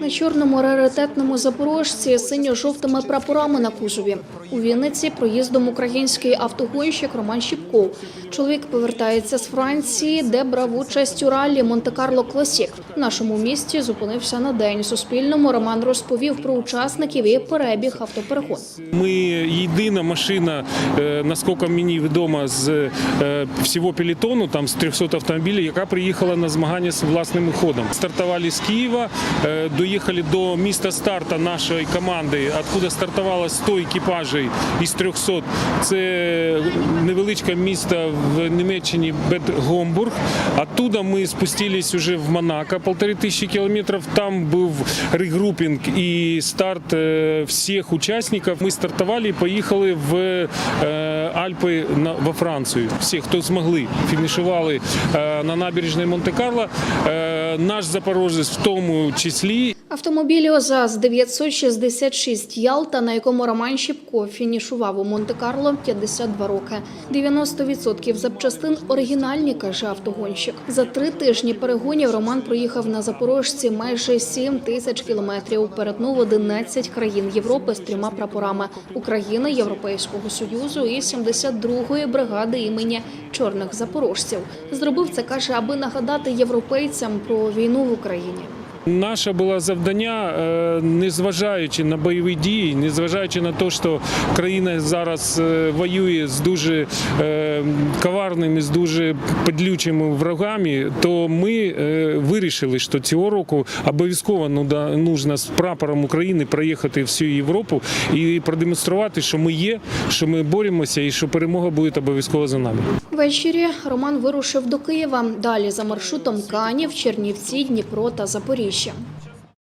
На чорному раритетному запорожці синьо-жовтими прапорами на кузові. У Вінниці проїздом український автогонщик Роман Щіпков. Чоловік повертається з Франції, де брав участь у ралі Монте-Карло Класік. В нашому місті зупинився на день. Суспільному Роман розповів про учасників і перебіг автоперегон. Ми єдина машина, е, наскільки мені відомо, з е, всього пелетону, там з 300 автомобілів, яка приїхала на змагання з власним ходом. Стартували з Києва, е, доїхали до міста старта нашої команди, откуда стартувало 100 екіпажів із 300. Це невеличке місто в Німеччині Бет-Гомбург. Оттуда ми спустились уже в Монако, полтори тисячі кілометрів. Там був регрупінг і старт е, всіх учасників. Ми стартували і поїхали в е, Альпи во Францію. Всі, хто змогли, фінішували е, на набережній Монте-Карло. Наш запорожець в тому числі. Автомобіль ОЗАЗ 966 Ялта, на якому Роман Щіпко фінішував у Монте-Карло 52 роки. 90% запчастин оригінальні, каже автогонщик. За три тижні перегонів Роман проїхав на Запорожці майже 7 тисяч кілометрів. Перетнув 11 країн Європи з трьома прапорами України, Європейського союзу і 72-ї бригади імені чорних запорожців. Зробив це каже, аби нагадати європейцям про війну в Україні. Наше було завдання, е, незважаючи на бойові дії, незважаючи на те, що країна зараз е, воює з дуже е, коварними, з дуже подлючими врагами, то ми вирішили, що цього року обов'язково ну, нужно з прапором України проїхати всю Європу і продемонструвати, що ми є, що ми боремося і що перемога буде обов'язково за нами. Ввечері Роман вирушив до Києва. Далі за маршрутом Канів, Чернівці, Дніпро та Запоріжжя. 想。